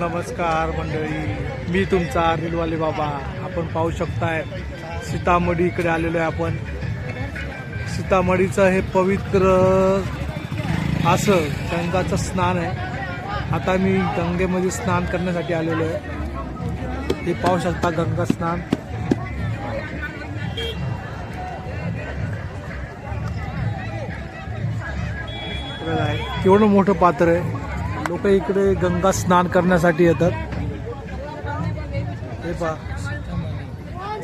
नमस्कार मंडळी. मी तुमचा रिलवाले बाबा. आपण पाहू शकताय सीतामढी इकडे आलेलो आहे आपण. सीतामढीचं हे पवित्र असं गंगाचं स्नान आहे. आता मी गंगेमध्ये स्नान करण्यासाठी आलेलो आहे. हे पाहू शकता गंगा स्नान. केवढं मोठं पात्र आहे. लोक इकडे गंगा स्नान करण्यासाठी येतात. हे पहा.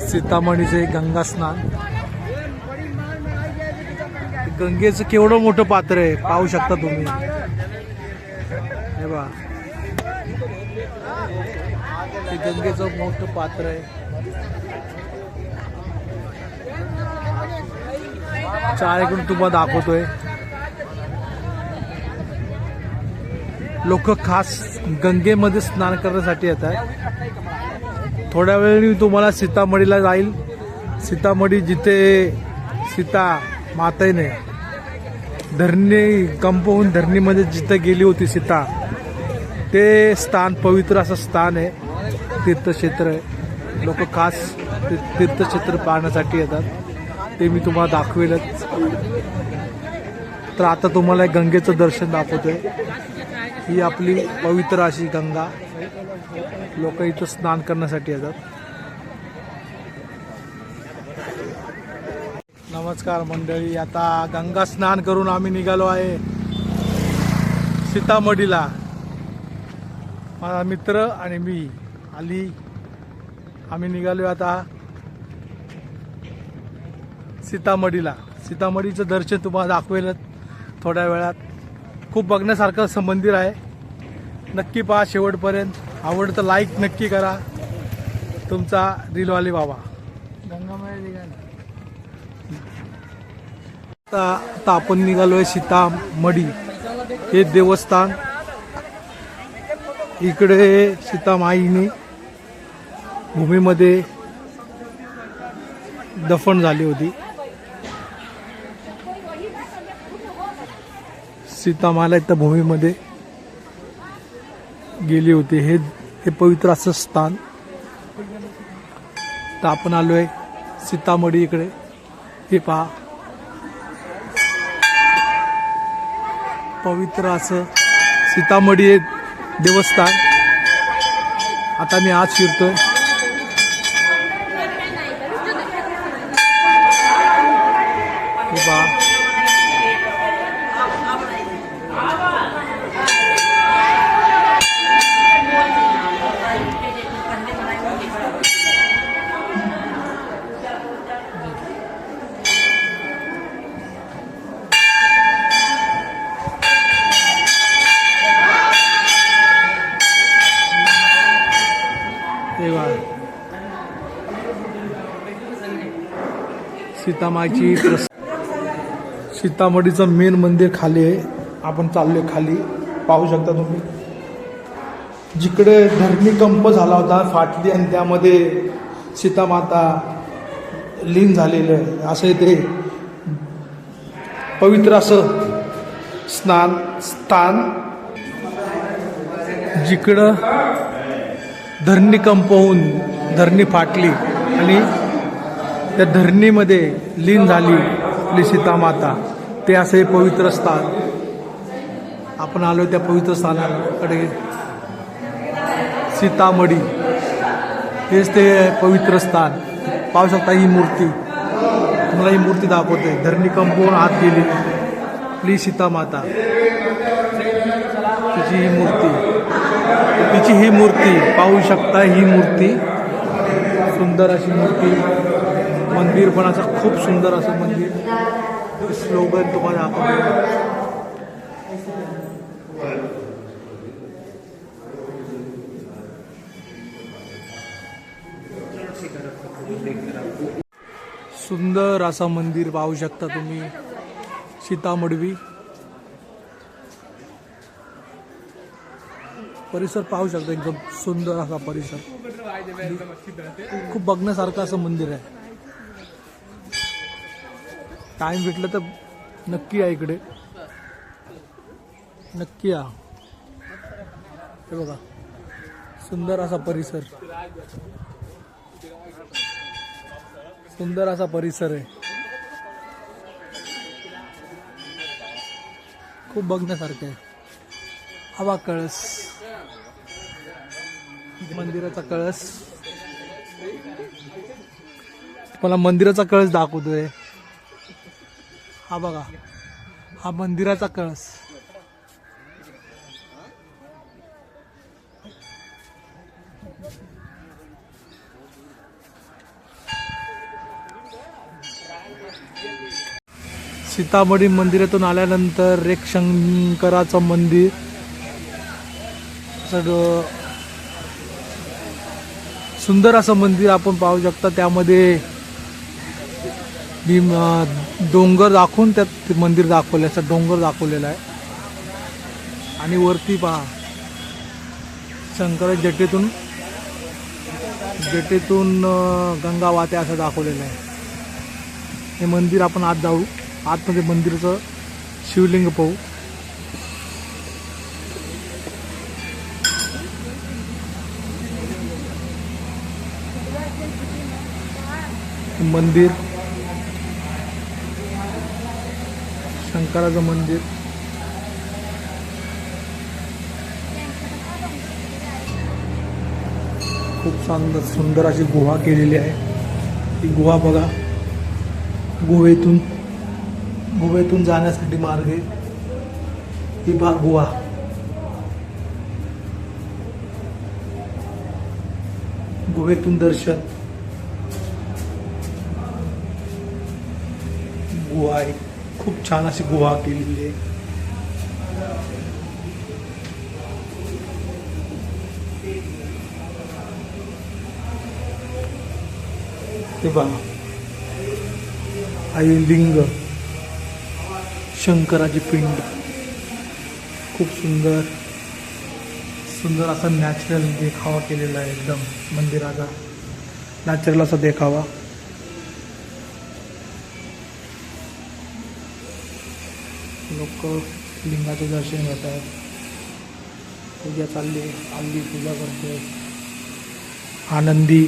सीतामणीचे गंगा स्नान. गंगेचं केवढं मोठं पात्र आहे पाहू शकता तुम्ही. हे बा गंगेचं मोठं पात्र आहे. चारीकडून तुम्हाला दाखवतोय. लोक खास गंगेमध्ये स्नान करण्यासाठी येतात थोड्या वेळाने मी तुम्हाला सीतामढीला जाईल. सीतामढी जिथे सीता मातेने धरणी कंपवून धरणीमध्ये जिथे गेली होती सीता ते स्थान पवित्र असं स्थान आहे. तीर्थक्षेत्र आहे. लोक खास ते तीर्थक्षेत्र पाहण्यासाठी येतात. ते मी तुम्हाला दाखवेलच. तर आता तुम्हाला गंगेचं दर्शन दाखवतोय. ही आपली पवित्र अशी गंगा. लोक इथं स्नान करण्यासाठी येतात. नमस्कार मंडळी आता गंगा स्नान करून आम्ही निघालो आहे सीतामढीला. माझा मित्र आणि मी आली आम्ही निघालो आता सीतामढीला. सीतामढीचं दर्शन तुम्हाला दाखवेल थोड्या वेळात. खूप बघण्यासारखं असं मंदिर आहे. नक्की पहा शेवटपर्यंत. आवडतं लाईक नक्की करा. तुमचा रीलवाले बाबा. आता आता आपण निघालोय सीतामढी. हे देवस्थान. इकडे सीतामाईने भूमीमध्ये दफन झाली होती. सीतामाला इथं भूमीमध्ये गेली होती. हे हे पवित्र असं स्थान. तर आपण आलोय सीतामढी इकडे. हे पहा. पवित्र असं सीतामढी हे देवस्थान. आता मी आज शिरतोय तेव्हा पहा सीतामाची सीतामढीचं मेन मंदिर खाली आहे. आपण चाललोय खाली. पाहू शकता तुम्ही. जिकडे धरणीकंप झाला होता फाटली आणि त्यामध्ये सीतामाता लीन झालेलं आहे. असं ते पवित्र असं स्नान स्थान जिकडं धरणी होऊन धरणी फाटली आणि त्या धरणीमध्ये लीन झाली आपली सीतामाता. ते असे पवित्र स्थान. आपण आलो त्या पवित्र स्थानाकडे. सीतामढी. हेच ते पवित्र स्थान. पाहू शकता ही मूर्ती. तुम्हाला ही मूर्ती दाखवते. धरणी कंपवून आत गेली आपली सीतामाता. तिची ही मूर्ती. तिची ही मूर्ती पाहू शकता ही मूर्ती. सुंदर अशी मूर्ती. मंदिर पण असं खूप सुंदर असं मंदिर. स्लोगन तुम्हाला दाखवतो. सुंदर असं मंदिर पाहू शकता तुम्ही. सीतामढवी. परिसर पाहू शकतो एकदम सुंदर असा परिसर. खूप बघण्यासारखं असं मंदिर आहे. टाइम भेटलं तर नक्की या इकडे. नक्की या. हे बघा सुंदर असा परिसर. सुंदर असा परिसर आहे. खूप बघण्यासारखं आहे. हवा कळस. मंदिराचा कळस. मला मंदिराचा कळस दाखवतोय. हा बघा. हा मंदिराचा कळस. सीतामढी मंदिरातून आल्यानंतर एक मंदिर. सगळं सुंदर असं मंदिर आपण पाहू शकता. त्यामध्ये भीम डोंगर दाखवून त्यात ते मंदिर दाखवलं असं डोंगर दाखवलेला आहे. आणि वरती पहा. शंकर जटेतून जटेतून गंगा वाते असं दाखवलेलं आहे. हे मंदिर आपण आत जाऊ. आतमध्ये मंदिराचं शिवलिंग पाहू. मंदिर शंकराचं मंदिर. खूप चांगलं सुंदर अशी गुहा केलेली आहे. ती गुहा बघा. गुहेतून गुहेतून जाण्यासाठी मार्ग आहे. ही बा गुहा. गुहेतून दर्शन. गुहा आहे खूप छान अशी गुहा केलेली आहे ते पहा आई लिंग। शंकराची पिंड। खूप सुंदर। सुंदर असा नॅचरल देखावा केलेला आहे एकदम। मंदिराचा नॅचरल असा देखावा। लोक लिंगाचे दर्शन घेत आहेत पूजा चालली आहे. आल्ली पूजा करते. आनंदी.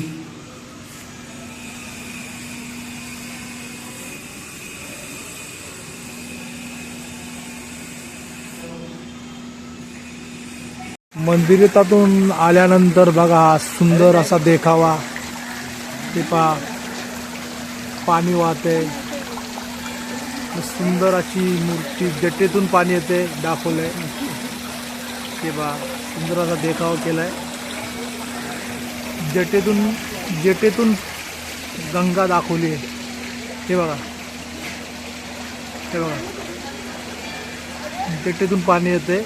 मंदिरातून आल्यानंतर बघा हा सुंदर असा देखावा. ते पाणी वाहते सुंदर अशी मूर्ती जटेतून पाणी येते दाखवलं आहे ते बा सुंदर असा केला आहे जटेतून जटेतून गंगा दाखवली आहे. हे बघा. हे बघा. जटेतून पाणी येते.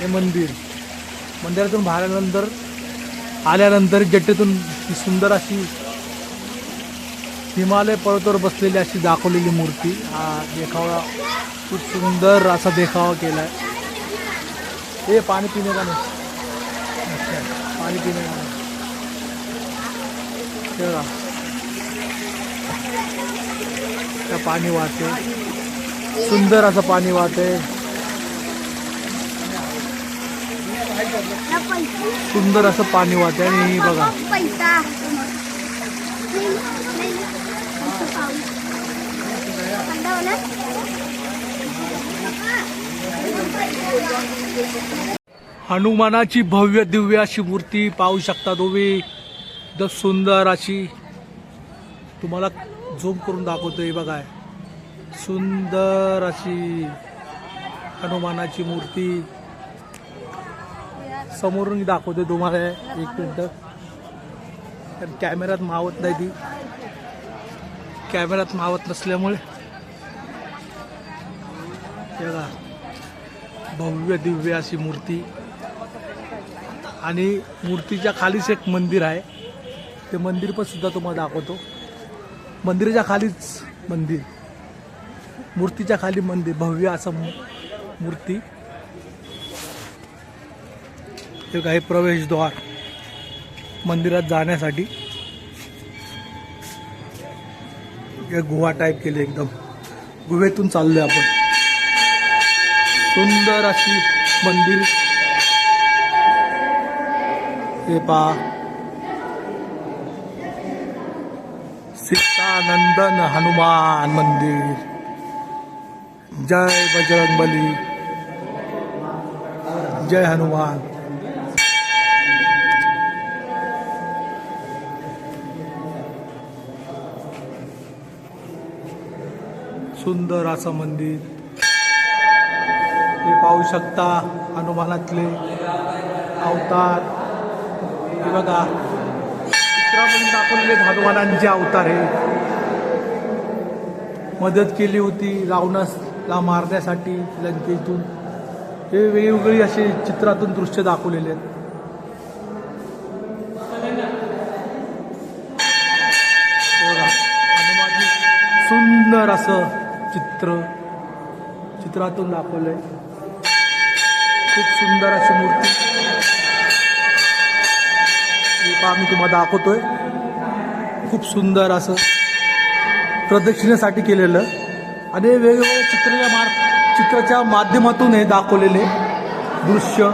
हे मंदिर. मंदिरातून बाहेरनंतर आल्यानंतर जट्टेतून सुंदर अशी हिमालय पर्वतावर बसलेली अशी दाखवलेली मूर्ती. हा देखावा खूप सुंदर असा देखावा केला आहे हे पाणी पिणे का नाही? पाणी पिणे का नाही? पाणी वाहते. सुंदर असं पाणी वाहते. सुंदर असं पाणी वाहते आणि बघा. हनुमानाची भव्य दिव्य अशी मूर्ती पाहू शकता तुम्ही. द सुंदर अशी तुम्हाला झूम करून दाखवतोय बघा. सुंदर अशी हनुमानाची मूर्ती समोरून दाखवते तुम्हाला. एक मिनटं. तर कॅमेऱ्यात मावत नाही ती. कॅमेऱ्यात मावत नसल्यामुळे हे बघा भव्य दिव्य अशी मूर्ती. आणि मूर्तीच्या खालीच एक मंदिर आहे. ते मंदिर पण सुद्धा तुम्हाला दाखवतो. मंदिराच्या खालीच मंदिर. मूर्तीच्या खाली मंदिर भव्य असं मूर्ती. एक काही प्रवेशद्वार. मंदिरात जाण्यासाठी. हे गुहा टाईप केली एकदम. गुहेतून चाललोय आपण. सुंदर अशी मंदिर. हे पा सीतानंदन हनुमान मंदिर. जय बजरंग बली. जय हनुमान. सुंदर असं मंदिर. हे पाहू शकता हनुमानातले अवतार. हे बघा. चित्रामध्ये दाखवलेले हनुमानांचे अवतार हे मदत केली होती रावणासला मारण्यासाठी लंकेतून. हे वेगवेगळी असे चित्रातून दृश्य दाखवलेले आहेत. बघा, सुंदर असं चित्र चित्रातून दाखवलंय. खूप सुंदर अशी मूर्ती. हे तुम्हाला दाखवतोय. खूप सुंदर असं प्रदक्षिणेसाठी केलेलं आणि वेगवेगळ्या चित्राच्या मार चित्राच्या माध्यमातून हे दाखवलेले दृश्य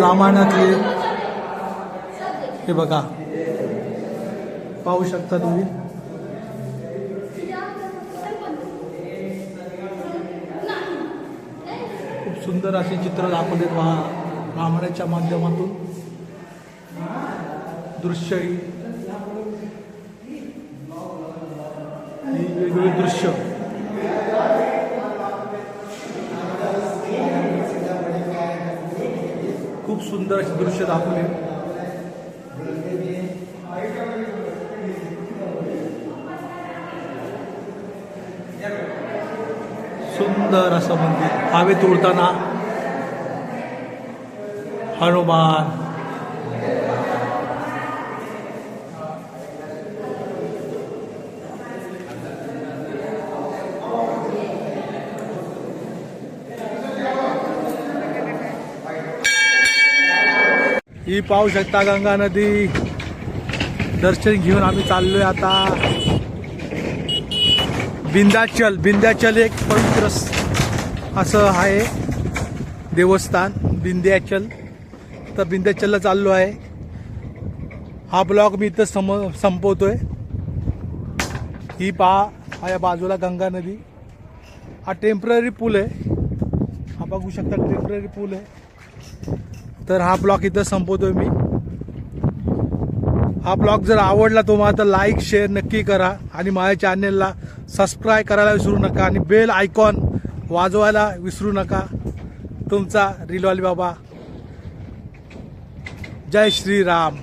रामायणातले. हे बघा. पाहू शकता तुम्ही खूप सुंदर असे चित्र दाखवलेत वा रामायणाच्या माध्यमातून. दृश्य ही. वेगवेगळी दृश्य. खूप सुंदर असे दृश्य दाखवले सुंदर असं मंदिर. हवेत उडताना हनुमान. ही पाहू शकता गंगा नदी. दर्शन घेऊन आम्ही चाललोय आता. बिंदाचल बिंदाचल एक पवित्र असं आहे देवस्थान बिंद्याचल तर बिंद्याचलला चाललो आहे. हा ब्लॉग मी इथं सम संपवतो आहे ही पहा हा या बाजूला गंगा नदी. हा टेंपररी पूल आहे. हा बघू शकता टेंपररी पूल आहे. तर हा ब्लॉग इथं संपवतो आहे मी. हा ब्लॉग जर आवडला तुम्हाला तर लाईक शेअर नक्की करा आणि माझ्या चॅनेलला सबस्क्राईब करायला विसरू नका आणि बेल आयकॉन वाजवायला विसरू नका. तुमचा रिलॉली बाबा. जय श्रीराम.